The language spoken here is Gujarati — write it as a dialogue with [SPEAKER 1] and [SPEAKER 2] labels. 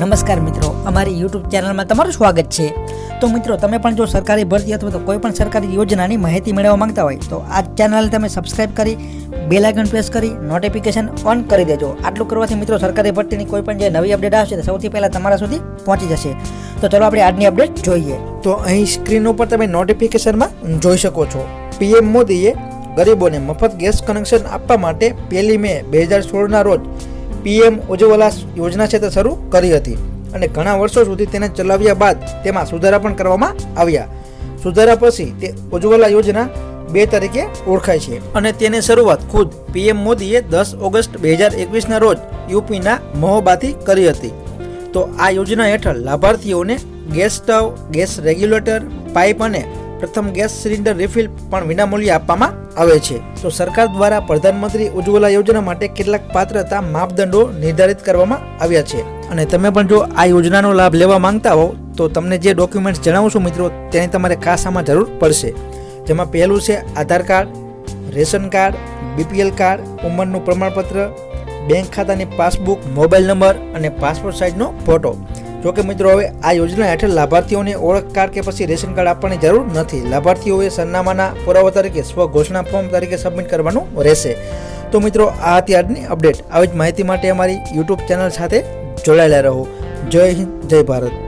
[SPEAKER 1] નમસ્કાર મિત્રો, અમારી યુટ્યુબ ચેનલમાં તમારું સ્વાગત છે. તો મિત્રો, તમે પણ જો સરકારી ભરતી અથવા તો કોઈ પણ સરકારી યોજનાની માહિતી મેળવવા માંગતા હોય, તો આ ચેનલને તમે સબસ્ક્રાઇબ કરી બેલ આઇકન પ્રેસ કરી નોટિફિકેશન ઓન કરી દેજો. આટલું કરવાથી મિત્રો, સરકારી ભરતીની કોઈ પણ જે નવી અપડેટ આવશે, તે સૌથી પહેલાં તમારા સુધી પહોંચી જશે. તો ચલો આપણે આજની અપડેટ જોઈએ. તો અહીં સ્ક્રીન ઉપર તમે નોટિફિકેશનમાં જોઈ શકો છો. પીએમ મોદીએ ગરીબોને મફત ગેસ કનેક્શન આપવા માટે પહેલી મે બે હજાર સોળના રોજ પીએમ ઉજ્જવલા યોજના છે તે શરૂ કરી હતી અને ઘણા વર્ષો સુધી તેને ચલાવ્યા બાદ તેમાં સુધારા પણ કરવામાં આવ્યા. સુધારા પછી તે ઉજ્જવલા યોજના બે તરીકે ઓળખાય છે અને તેની શરૂઆત ખુદ પીએમ મોદીએ દસ ઓગસ્ટ બે હજાર એકવીસના રોજ યુપીના મહોબાથી કરી હતી. તો આ યોજના હેઠળ લાભાર્થીઓને gas stove, gas regulator, pipe અને પ્રથમ ગેસ સિલિન્ડર રિફિલ પણ વિનામૂલ્યે આપવામાં આવે છે. તો સરકાર દ્વારા પ્રધાનમંત્રી ઉજ્જવલા યોજના માટે કેટલાક પાત્રતા માપદંડો નિર્ધારિત કરવામાં આવ્યા છે. અને તમે પણ જો આ યોજનાનો લાભ લેવા માંગતા હો, તો તમને જે ડોક્યુમેન્ટ્સ જણાવું છું મિત્રો, તેની તમારે ખાસ આમાં જરૂર પડશે. જેમાં પહેલું છે Aadhaar card, ration card BPL card, ઉંમરનું પ્રમાણપત્ર, બેંક ખાતાની પાસબુક, મોબાઈલ નંબર અને પાસપોર્ટ સાઇઝનો ફોટો. જો કે મિત્રો હવે આ યોજના હેઠળ લાભાર્થીઓને ઓળખ કાર્ડ કે પછી રેશન કાર્ડ આપવાની જરૂર નથી. લાભાર્થીઓએ સરનામાના પુરાવા તરીકે સ્વ ઘોષણા ફોર્મ તરીકે સબમિટ કરવાનું રહેશે. તો મિત્રો, આ હતી આજની અપડેટ. આવી જ માહિતી માટે અમારી યુટ્યુબ ચેનલ સાથે જોડાયેલા રહો. જય હિન્દ, જય ભારત.